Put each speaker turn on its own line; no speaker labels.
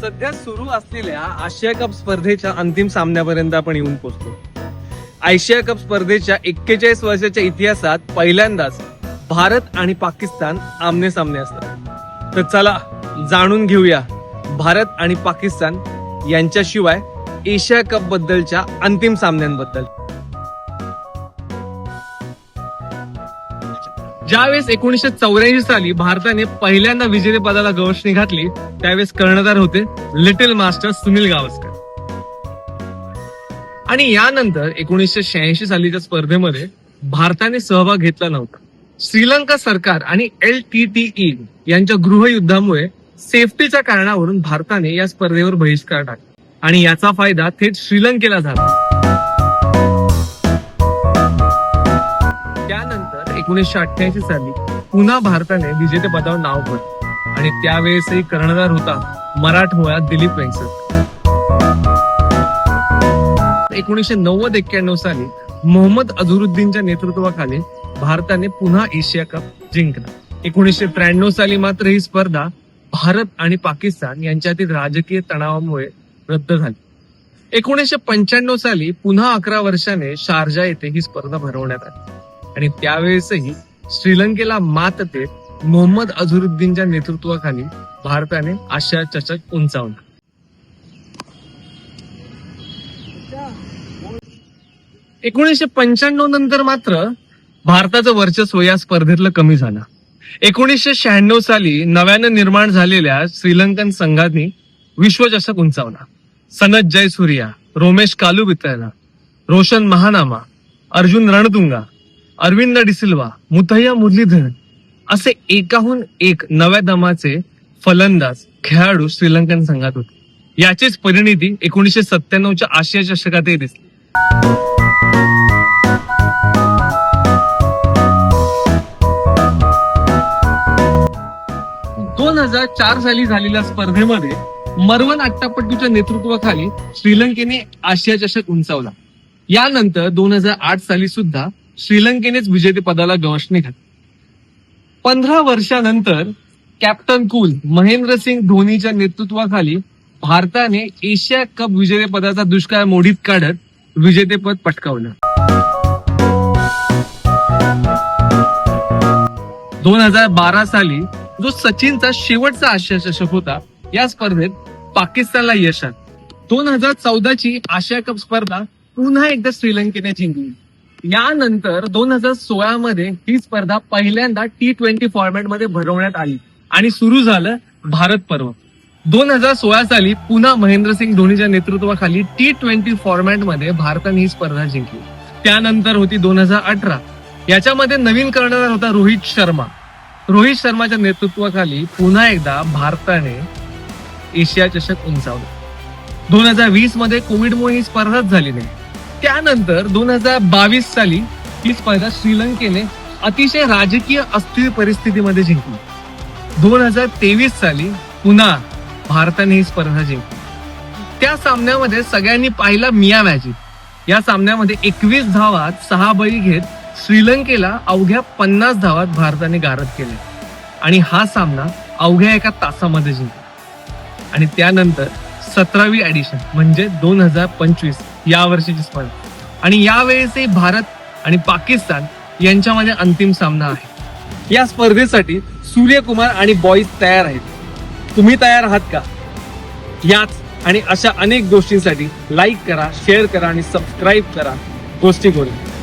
सध्या सुरू असलेल्या आशिया कप स्पर्धेच्या अंतिम सामन्यापर्यंत आपण येऊन पोहोचतो आशिया कप स्पर्धेच्या एक्केचाळीस वर्षाच्या इतिहासात पहिल्यांदाच भारत आणि पाकिस्तान आमने सामने असतात. तर चला जाणून घेऊया भारत आणि पाकिस्तान यांच्याशिवाय एशिया कप बद्दलच्या अंतिम सामन्यांबद्दल. ज्यावेळेस एकोणीसशे चौऱ्याऐंशी साली भारताने पहिल्यांदा विजेतेपदाला गवसणी घातली त्यावेळेस कर्णधार होते लिटिल मास्टर सुनील गावस्कर. आणि यानंतर एकोणीसशे शहाऐंशी सालीच्या स्पर्धेमध्ये भारताने सहभाग घेतला नव्हता. श्रीलंका सरकार आणि एल टी टी ई यांच्या गृहयुद्धामुळे सेफ्टीच्या कारणावरून भारताने या स्पर्धेवर बहिष्कार टाकला. आणि याचा फायदा थेट श्रीलंकेला झाला. एकोणीसशे अठ्ठ्याऐंशी साली पुन्हा भारताने विजेतेपदावर नाव भरलं आणि त्यावेळेसही कर्णधार होता मराठमोळा दिलीप वेंगसर. एकोणीसशे नव्वद एक्क्याण्णव साली मोहम्मद अझरुद्दीनच्या नेतृत्वाखाली भारताने पुन्हा एशिया कप जिंकला. एकोणीसशे त्र्याण्णव साली मात्र ही स्पर्धा भारत आणि पाकिस्तान यांच्यातील राजकीय तणावामुळे रद्द झाली. एकोणीसशे पंच्याण्णव साली पुन्हा अकरा वर्षाने शारजा येथे ही स्पर्धा भरवण्यात आली. आणि त्यावेळेसही श्रीलंकेला मात देत मोहम्मद अझरुद्दीनच्या नेतृत्वाखाली भारताने आशिया चषक उंचावला. एकोणीसशे पंच्याण्णव नंतर मात्र भारताचं वर्चस्व या स्पर्धेतलं कमी झालं. एकोणीसशे शहाण्णव साली नव्यानं निर्माण झालेल्या श्रीलंकन संघाने विश्वचषक उंचावला. सनत जयसूर्या रोमेश कालुबित्रला रोशन महानामा अर्जुन रणतुंगा अरविंद डिसिल्वा मुथय्या मुरलीधरन असे एकाहून एक नव्या दमाचे फलंदाज खेळाडू श्रीलंकन संघात होते. याचीच परिणिती एकोणीसशे सत्त्याण्णवच्या आशिया चषकातही दिसली. दोन हजार चार साली झालेल्या स्पर्धेमध्ये मरवन अट्टापट्टूच्या नेतृत्वाखाली श्रीलंकेने आशिया चषक उंचावला. यानंतर दोन हजार आठ साली सुद्धा श्रीलंकेनेच विजेतेपदाला गवसणी घातली. पंधरा वर्षानंतर कॅप्टन कूल महेंद्रसिंग धोनीच्या नेतृत्वाखाली भारताने एशिया कप विजेतेपदाचा दुष्काळ मोडीत काढत विजेतेपद पटकावलं. दोन हजार बारा साली जो सचिनचा शेवटचा आशिया चषक होता या स्पर्धेत पाकिस्तानला यश आलं. दोन हजार चौदाची आशिया कप स्पर्धा पुन्हा एकदा श्रीलंकेने जिंकली. यानंतर दोन हजार सोळा मध्ये ही स्पर्धा पहिल्यांदा टी ट्वेंटी फॉर्मॅटमध्ये भरवण्यात आली आणि सुरू झालं भारत पर्व. दोन हजार सोळा साली पुन्हा महेंद्रसिंग धोनीच्या नेतृत्वाखाली टी ट्वेंटी फॉर्मॅटमध्ये भारताने ही स्पर्धा जिंकली. त्यानंतर होती दोन हजार अठरा. याच्यामध्ये नवीन कर्णधार होता रोहित शर्मा. रोहित शर्माच्या नेतृत्वाखाली पुन्हा एकदा भारताने एशिया चषक उंचावला. दोन हजार वीसमध्ये कोविडमुळे ही स्पर्धाच झाली नाही. त्यानंतर दोन हजार बावीस साली ही स्पर्धा श्रीलंकेने अतिशय राजकीय अस्थिर परिस्थितीमध्ये जिंकली. दोन हजार तेवीस साली पुन्हा भारताने ही स्पर्धा जिंकली. त्या सामन्यामध्ये सगळ्यांनी पाहिला मिया मॅजिक. या सामन्यामध्ये एकवीस धावात सहा बळी घेत श्रीलंकेला अवघ्या पन्नास धावात भारताने गारद केले. आणि हा सामना अवघ्या एका तासामध्ये जिंकला. आणि त्यानंतर सतरावी ऍडिशन म्हणजे दोन हजार पंचवीस या वर्षीची स्पर्धा आणि यावेळेसही भारत आणि पाकिस्तान यांच्यामध्ये अंतिम सामना आहे. या स्पर्धेसाठी सूर्यकुमार आणि बॉईज तयार आहेत. तुम्ही तयार आहात का? याच आणि अशा अनेक गोष्टींसाठी लाईक करा शेअर करा आणि सबस्क्राईब करा. गोष्टी करून